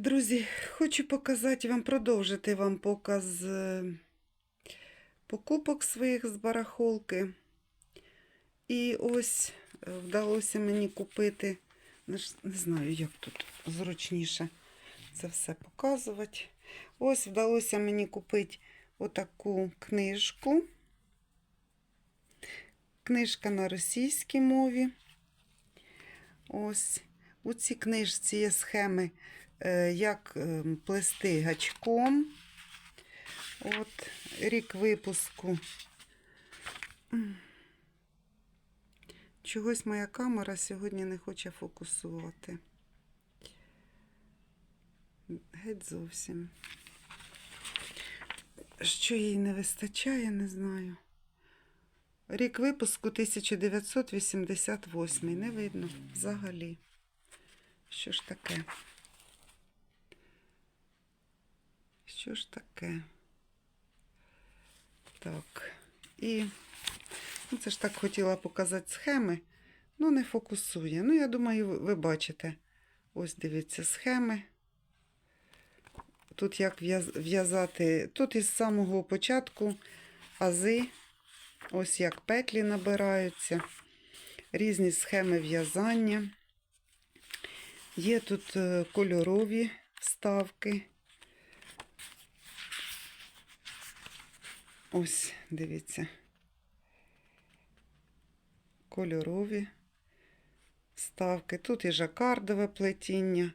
Друзі, хочу показати вам, продовжити вам показ е, покупок своїх з барахолки. І ось е, вдалося мені купити, не знаю, як тут зручніше це все показувати. Ось вдалося мені купити отаку книжку. Книжка на російській мові. Ось у цій книжці є схеми, як е, плести гачком. От, рік випуску. Чогось моя камера сьогодні не хоче фокусувати. Геть зовсім. Що їй не вистачає, не знаю. Рік випуску 1988. Не видно взагалі. Що ж таке? Що ж таке? Так. І ну, це ж так хотіла показати схеми. Ну, не фокусує. Ну, я думаю, ви- бачите. Ось дивіться схеми. Тут як в'язати. Тут із самого початку ази. Ось як петлі набираються. Різні схеми в'язання. Є тут е, кольорові вставки. Ось, дивіться. Кольорові вставки. Тут і жакардове плетіння.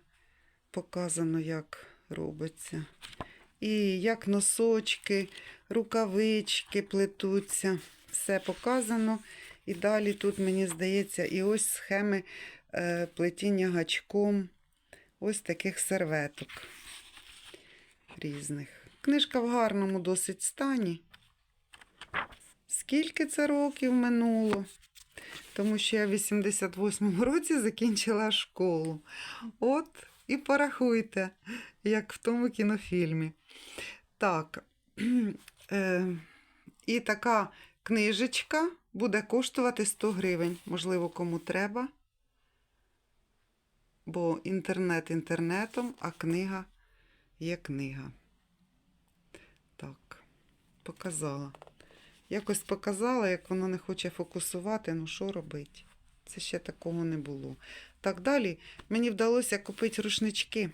Показано, як робиться. І як носочки, рукавички плетуться. Все показано. І далі тут, мені здається, і ось схеми е, плетіння гачком ось таких серветок різних. Книжка в гарному досить стані. Скільки це років минуло? Тому що я в 88-му році закінчила школу. От і порахуйте, як в тому кінофільмі. Так. Е, і така книжечка буде коштувати 100 гривень. Можливо, кому треба. Бо інтернет інтернетом, а книга є книга. Так, показала. Якось показала, як воно не хоче фокусувати, ну що робити? Це ще такого не було. Так далі мені вдалося купити рушнички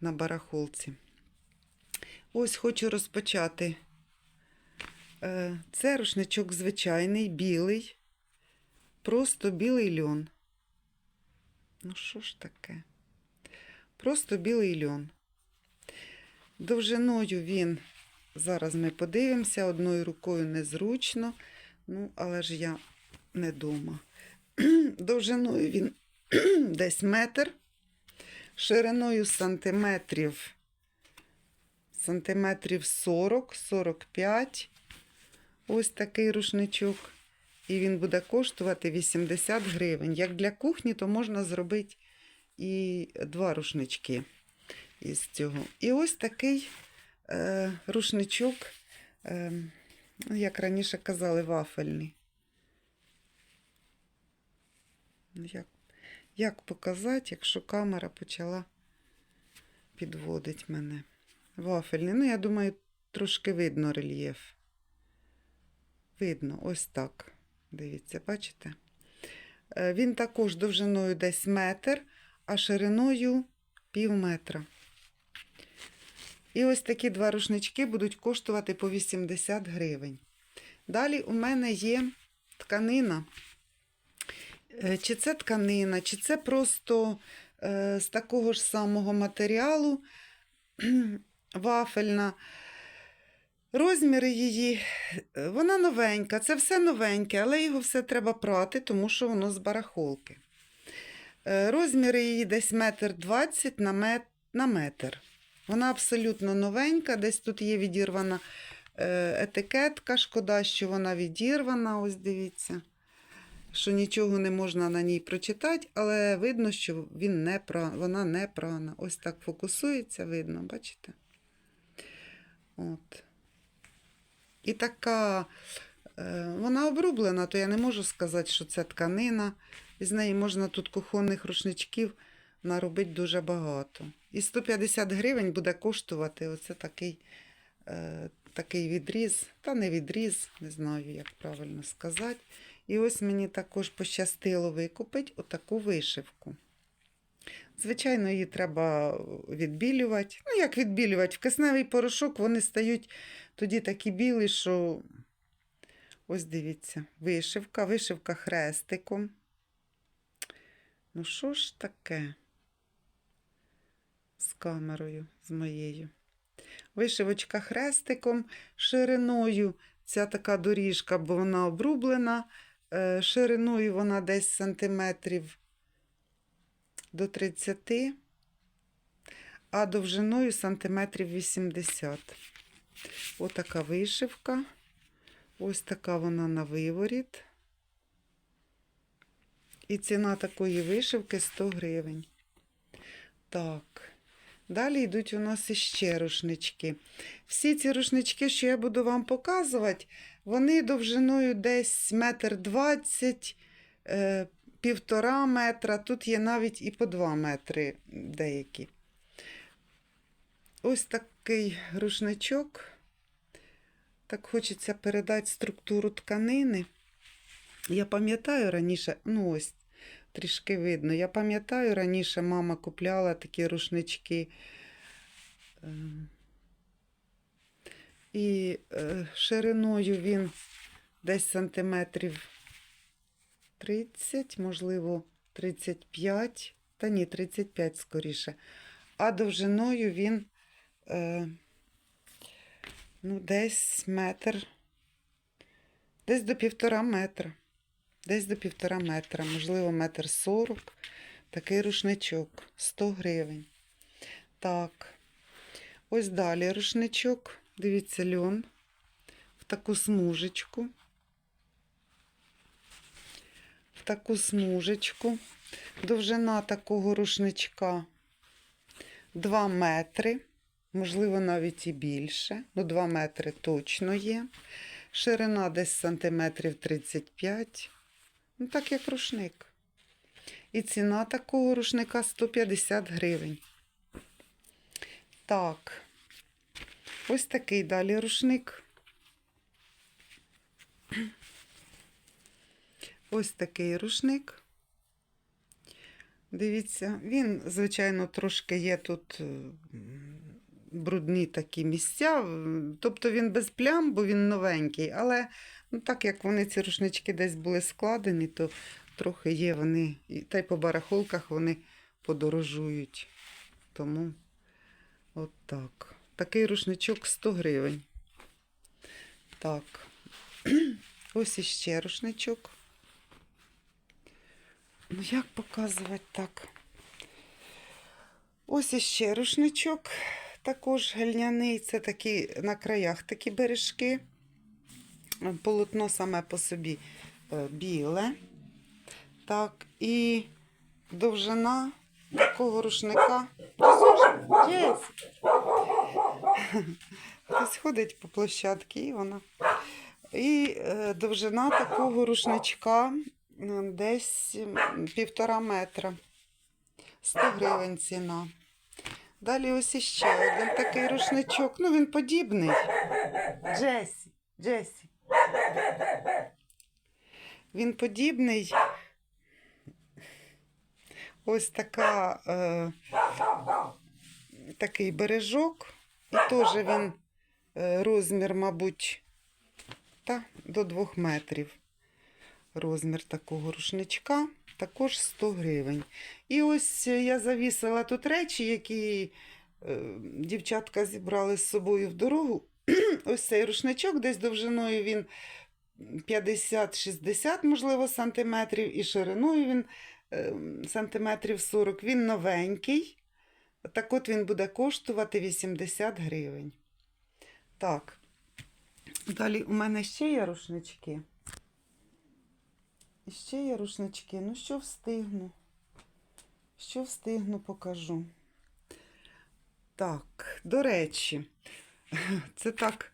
на барахолці. Ось хочу розпочати. Е, Це рушничок звичайний, білий, просто білий льон. Ну, що ж таке? Просто білий льон. Довжиною він, зараз ми подивимося, одною рукою незручно, ну, але ж я не дома. Довжиною він десь метр, шириною сантиметрів, сантиметрів 40-45. Ось такий рушничок. І він буде коштувати 80 гривень. Як для кухні, то можна зробити і два рушнички із цього. І ось такий рушничок, е, ну, як раніше казали, вафельний. Ну, Як, як показати, якщо камера почала підводити мене? Вафельний. Ну, я думаю, трошки видно рельєф. Видно, ось так. Дивіться, бачите? Е, Він також довжиною десь метр, а шириною пів метра. І ось такі два рушнички будуть коштувати по 80 гривень. Далі у мене є тканина. Е, Чи це тканина, чи це просто е, з такого ж самого матеріалу вафельна. Розміри її, е, вона новенька, це все новеньке, але його все треба прати, тому що воно з барахолки. Розміри її десь метр двадцять на метр. Вона абсолютно новенька, десь тут є відірвана е, етикетка. Шкода, що вона відірвана, ось дивіться, що нічого не можна на ній прочитати, але видно, що він не пра... вона не прана. Ось так фокусується, видно, бачите? От. І така, е, вона обрублена, то я не можу сказати, що це тканина. Із неї можна тут кухонних рушничків наробить дуже багато. І 150 гривень буде коштувати оце такий, е, такий відріз, та не відріз, не знаю, як правильно сказати. І ось мені також пощастило викупити отаку вишивку. Звичайно, її треба відбілювати. Ну, як відбілювати? В кисневий порошок вони стають тоді такі білі, що ось дивіться, вишивка, вишивка хрестиком. Ну, що ж таке з камерою, з моєю? Вишивочка хрестиком, шириною ця така доріжка, бо вона обрублена. Е, Шириною вона десь сантиметрів до 30, а довжиною сантиметрів 80. Отака вишивка. Ось така вона на виворіт. І ціна такої вишивки 100 гривень. Так. Далі йдуть у нас іще рушнички. Всі ці рушнички, що я буду вам показувати, вони довжиною десь метр двадцять, е, півтора метра. Тут є навіть і по два метри деякі. Ось такий рушничок. Так хочеться передати структуру тканини. Я пам'ятаю раніше, ну ось трішки видно. Я пам'ятаю, раніше мама купляла такі рушнички. Ем, І е, шириною він десь сантиметрів 30, можливо, 35, та ні, 35 скоріше. А довжиною він е, ну, десь метр, десь до півтора метра. Десь до півтора метра, можливо, метр сорок. Такий рушничок 100 гривень. Так, ось далі рушничок. Дивіться, льон в таку смужечку. В таку смужечку. Довжина такого рушничка 2 метри, можливо, навіть і більше. Ну, 2 метри точно є. Ширина десь сантиметрів 35. Ну, так як рушник. І ціна такого рушника 150 гривень. Так. Ось такий далі рушник. Ось такий рушник. Дивіться, він, звичайно, трошки є тут е, брудні такі місця. Тобто він без плям, бо він новенький. Але ну, так як вони ці рушнички десь були складені, то трохи є вони. Та й по барахолках вони подорожують. Тому от так. Такий рушничок 100 гривень. Так. Ось іще рушничок. Ну, як показувати так? Ось іще рушничок, також гельняний. Це такі на краях такі бережки. Полотно саме по собі е, біле. Так, і довжина такого рушника. Джесі! Хтось ходить по площадці, і вона. І е, довжина такого рушничка е, десь півтора метра. 100 гривень ціна. Далі ось іще один такий рушничок. Ну, він подібний. Джесі, Джесі. Він подібний. Ось така, е, такий бережок. І теж він е, розмір, мабуть, та, до 2 метрів. Розмір такого рушничка також 100 гривень. І ось я завісила тут речі, які е, дівчатка зібрали з собою в дорогу. ось цей рушничок, десь довжиною він 50-60, можливо, сантиметрів, і шириною він е, сантиметрів 40. Він новенький. Так от він буде коштувати 80 гривень. Так. Далі у мене ще є рушнички. І ще є рушнички. Ну, що встигну? Що встигну, покажу. Так, до речі, це так,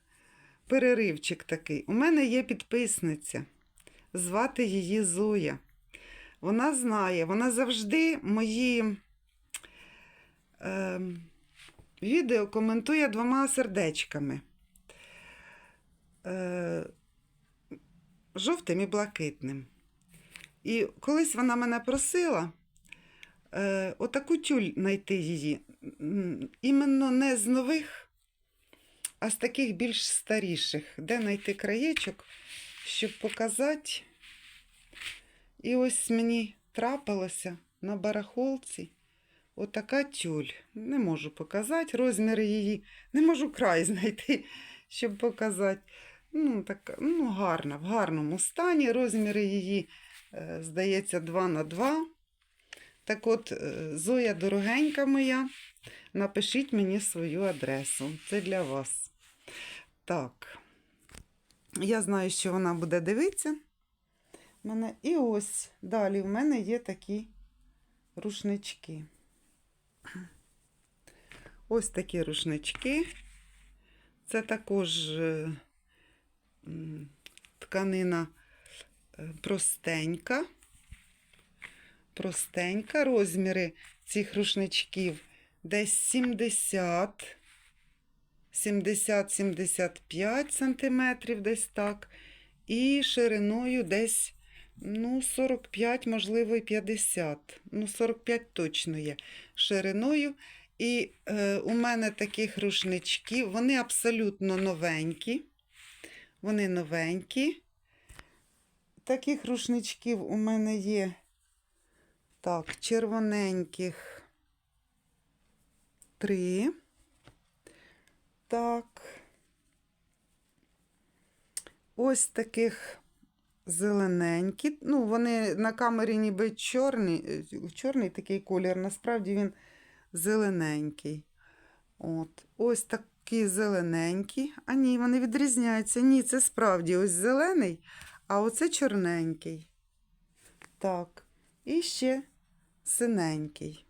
переривчик такий. У мене є підписниця. Звати її Зоя. Вона знає, вона завжди мої е, відео коментує двома сердечками. Е, жовтим і блакитним. І колись вона мене просила е, отаку тюль знайти її. Іменно не з нових, а з таких більш старіших, де знайти краєчок, щоб показати. І ось мені трапилося на барахолці отака тюль. Не можу показати розміри її, не можу край знайти, щоб показати. Ну, так, ну, гарна, в гарному стані. Розміри її, е, здається, 2 на 2. Так от, е, Зоя дорогенька моя, напишіть мені свою адресу. Це для вас. Так. Я знаю, що вона буде дивитися. Мене... І ось далі в мене є такі рушнички. Ось такі рушнички. Це також е, тканина е, простенька. Простенька. Розміри цих рушничків десь 70, 70-75 сантиметрів, десь так. І шириною десь ну, 45, можливо, і 50. Ну, 45 точно є шириною. І е, у мене таких рушничків, вони абсолютно новенькі. Вони новенькі. Таких рушничків у мене є так, червоненьких три. Так. Ось таких зелененькі. Ну, вони на камері ніби чорний, е, чорний такий колір, насправді він зелененький. От. Ось такі зелененькі. А ні, вони відрізняються. Ні, це справді ось зелений, а оце чорненький. Так. І ще синенький.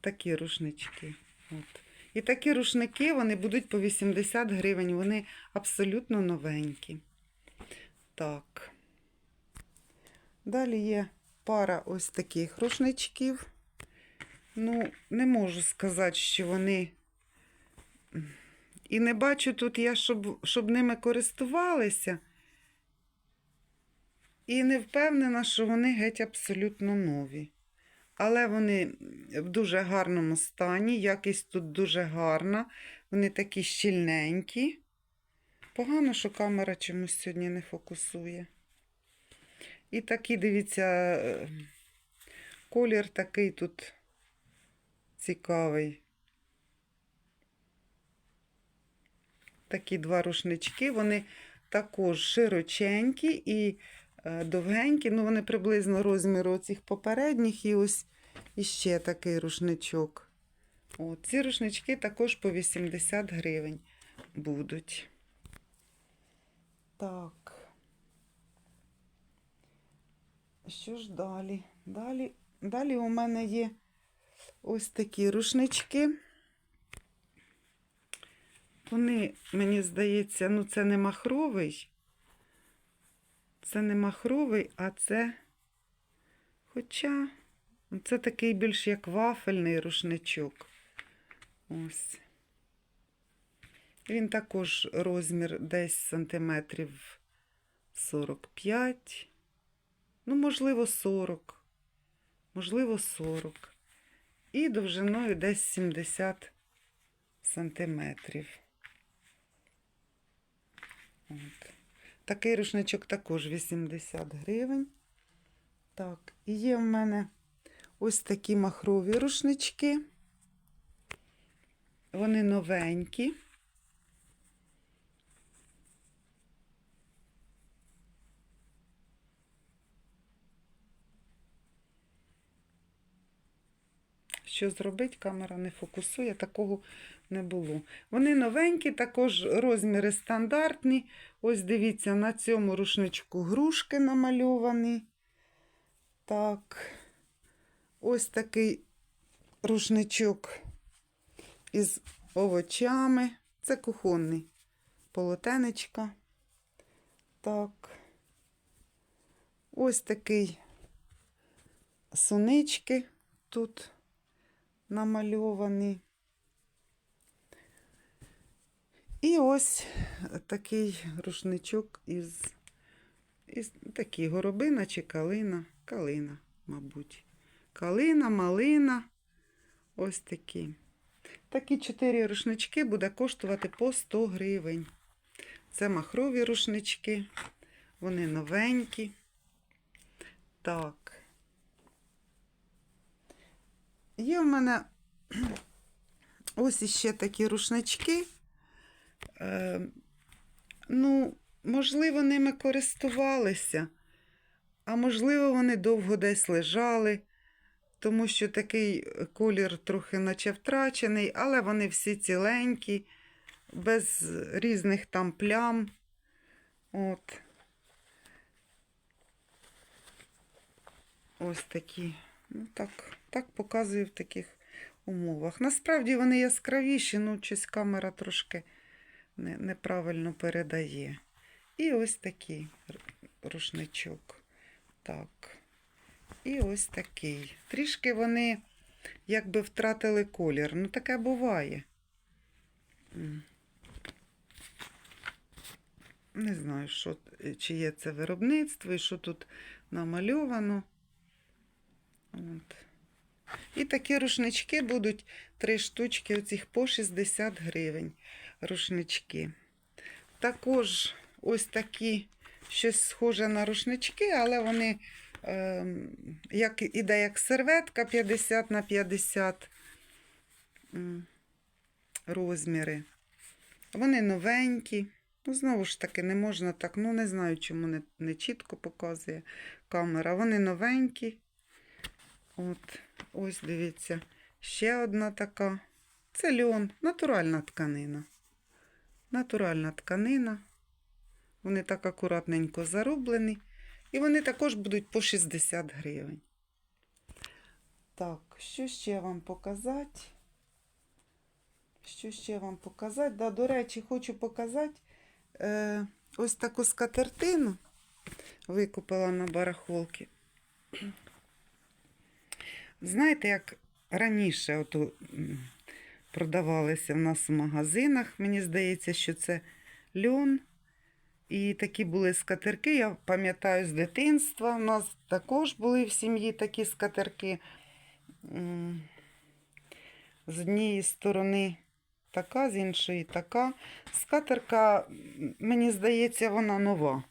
Такі рушнички. От. І такі рушники вони будуть по 80 гривень. Вони абсолютно новенькі. Так. Далі є пара ось таких рушничків. Ну, не можу сказати, що вони. І не бачу тут я, щоб, щоб ними користувалися. І не впевнена, що вони геть абсолютно нові. Але вони в дуже гарному стані, якість тут дуже гарна. Вони такі щільненькі. Погано, що камера чомусь сьогодні не фокусує. І такі, дивіться, е, колір такий тут цікавий. Такі два рушнички, вони також широченькі і довгенькі, ну вони приблизно розміру цих попередніх, і ось іще такий рушничок. О, ці рушнички також по 80 гривень будуть. Так. Що ж далі? Далі, далі у мене є ось такі рушнички. Вони, мені здається, ну це не махровий. Це не махровий, а це. Хоча це такий більш як вафельний рушничок. Ось. Він також розмір десь сантиметрів 45. Ну, можливо, 40. Можливо, 40. І довжиною десь 70 сантиметрів. От. Такий рушничок також 80 гривень. Так, і є в мене ось такі махрові рушнички. Вони новенькі. Що зробити, камера не фокусує, такого не було. Вони новенькі, також розміри стандартні. Ось дивіться, на цьому рушничку грушки намальовані. Так, ось такий рушничок із овочами. Це кухонний полотенечка. Так. Ось такий сунички тут намальований. І ось такий рушничок із, із такий горобина чи калина. Калина, мабуть. Калина, малина. Ось такі. Такі чотири рушнички буде коштувати по 100 гривень. Це махрові рушнички. Вони новенькі. Так. Є в мене ось іще такі рушнички. Е, ну, можливо, ними користувалися, а можливо, вони довго десь лежали, тому що такий колір трохи наче втрачений, але вони всі ціленькі, без різних там плям. От. Ось такі. Ну, так, так показую в таких умовах. Насправді вони яскравіші, ну, щось камера трошки неправильно передає. І ось такий рушничок. Так. І ось такий. Трішки вони якби втратили колір. Ну, таке буває. Не знаю, що, е, чи є це виробництво і що тут намальовано. От. І такі рушнички будуть три штучки оцих по 60 гривень. Рушнички. Також ось такі щось схоже на рушнички, але вони ем, як, іде як серветка 50 на 50 розміри. Вони новенькі. Ну, знову ж таки, не можна так, ну не знаю, чому не, не чітко показує камера. Вони новенькі. От, ось дивіться, ще одна така. Це льон, натуральна тканина. Натуральна тканина. Вони так акуратненько зароблені. І вони також будуть по 60 гривень. Так, що ще вам показати? Що ще вам показати? Да, до речі, хочу показати е, ось таку скатертину. Викупила на барахолки. Знаєте, як раніше ото, продавалися в нас в магазинах, мені здається, що це льон. І такі були скатерки. Я пам'ятаю з дитинства. У нас також були в сім'ї такі скатерки. З однієї сторони така, з іншої така. Скатерка, мені здається, вона нова.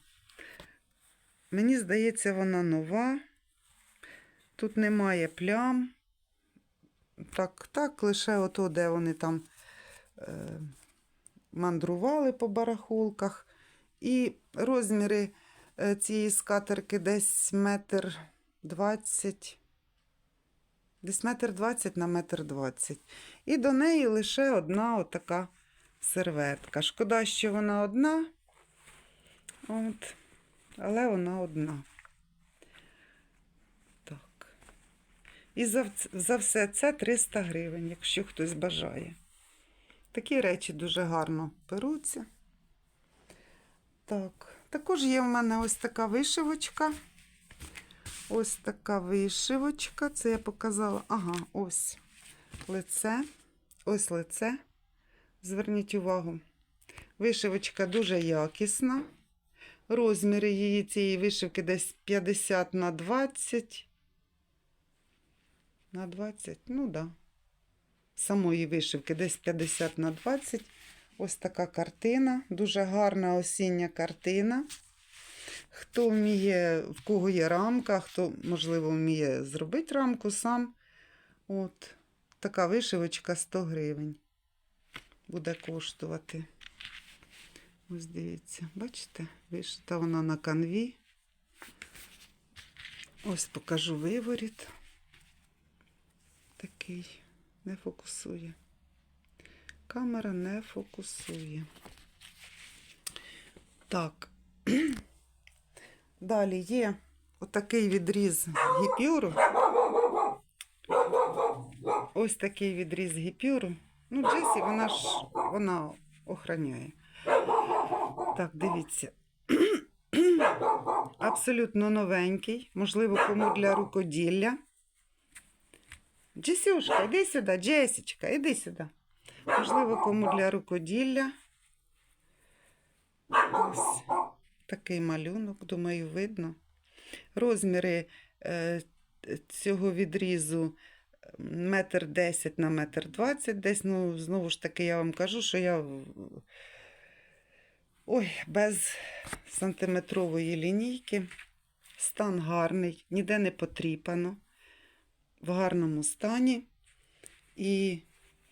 Мені здається, вона нова. Тут немає плям. Так, так, лише ото, де вони там е, мандрували по барахолках. І розміри е, цієї скатерки десь метр двадцять. Десь метр двадцять на метр двадцять. І до неї лише одна отака серветка. Шкода, що вона одна. От. Але вона одна. І за, за все це 300 гривень, якщо хтось бажає. Такі речі дуже гарно беруться. Так, також є в мене ось така вишивочка. Ось така вишивочка. Це я показала. Ага, ось лице. Ось лице. Зверніть увагу. Вишивочка дуже якісна. Розміри її цієї вишивки десь 50 на 20. На 20, ну да. Самої вишивки десь 50 на 20. Ось така картина. Дуже гарна осіння картина. Хто вміє, в кого є рамка, хто, можливо, вміє зробити рамку сам. От така вишивочка 100 гривень буде коштувати. Ось дивіться, бачите, вишита вона на канві. Ось покажу виворіт. Такий не фокусує. Камера не фокусує. Так. Далі є отакий відріз гіпюру. Ось такий відріз гіпюру. Ну, Джесі, вона ж вона охороняє. Так, дивіться. Абсолютно новенький, можливо, кому для рукоділля. Джесюшка, іди сюди, Джесічка, іди сюди. Можливо, кому для рукоділля. Ось такий малюнок, думаю, видно. Розміри е, цього відрізу метр десять на метр двадцять десь. Ну, знову ж таки, я вам кажу, що я ой, без сантиметрової лінійки. Стан гарний, ніде не потріпано, в гарному стані. І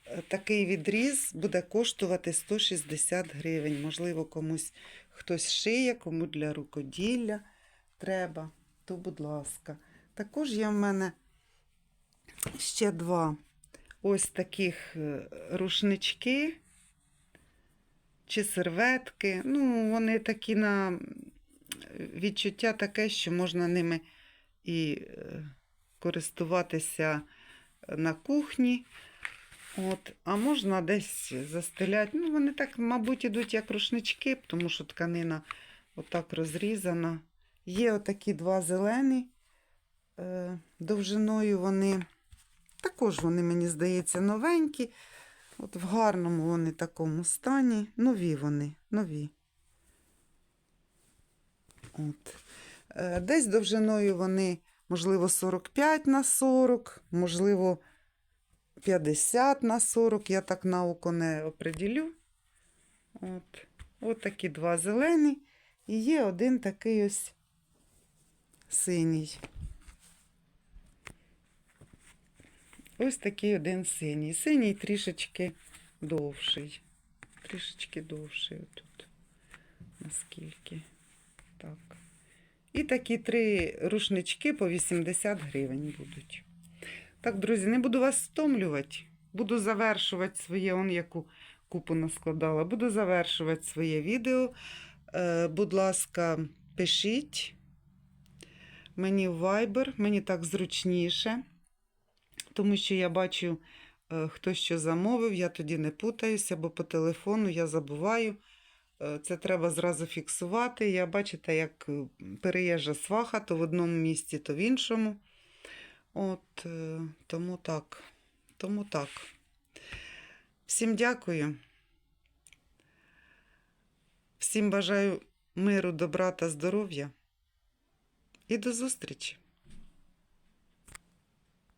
е, такий відріз буде коштувати 160 гривень. Можливо, комусь хтось шиє, кому для рукоділля треба, то будь ласка. Також є в мене ще два ось таких е, рушнички чи серветки. Ну, вони такі на відчуття таке, що можна ними і е, користуватися на кухні. От, а можна десь застеляти. Ну, вони так, мабуть, ідуть як рушнички, тому що тканина отак розрізана. Є отакі два зелені. Е, довжиною вони також вони, мені здається, новенькі. От в гарному вони такому стані. Нові вони, нові. От. Е, Десь довжиною вони, можливо, 45 на 40, можливо, 50 на 40. Я так на око не оприділю. От. От такі два зелені. І є один такий ось синій. Ось такий один синій. Синій трішечки довший. Трішечки довший отут. Наскільки. І такі три рушнички по 80 гривень будуть. Так, друзі, не буду вас стомлювати. Буду завершувати своє, он яку купу наскладала. Буду завершувати своє відео. Е, будь ласка, пишіть мені Viber, мені так зручніше тому що я бачу, е, хто що замовив, я тоді не путаюся, бо по телефону я забуваю. Е, Це треба зразу фіксувати. Я бачите, як е, переїжджа сваха то в одному місці, то в іншому. От, е, тому так. Тому так. Всім дякую. Всім бажаю миру, добра та здоров'я. І до зустрічі!